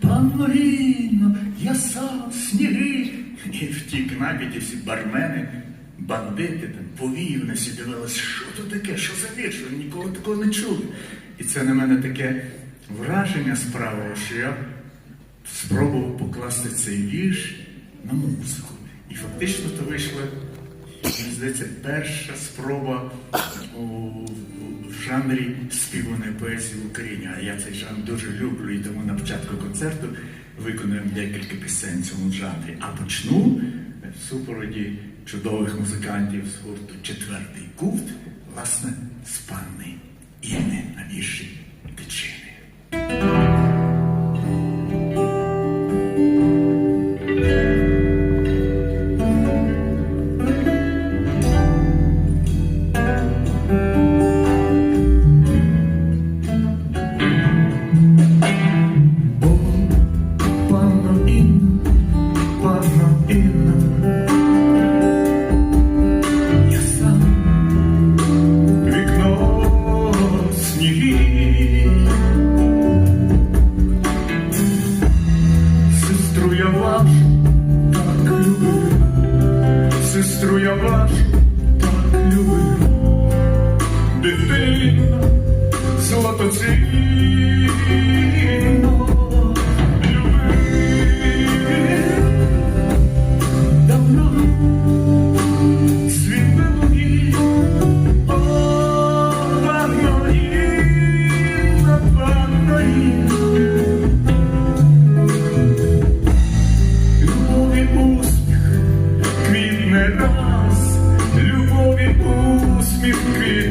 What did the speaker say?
панно Інно, яса, сніги. І в тій кнапіті всі бармени, бандити, там, повії, всі дивилися, що то таке, що за вірш, ніколи такого не чули. І це на мене таке враження справило, що я спробував покласти цей вірш на музику. І фактично то вийшла, мені здається, перша спроба у, жанрі співаної поезії в Україні. А я цей жанр дуже люблю, і тому на початку концерту виконуємо декілька пісень в цьому жанрі. А почну в супроводі чудових музикантів з гурту Четвертий кут, власне, з панни на Тичини. я вас так любив, дитина золотоцвіт. me pus, me.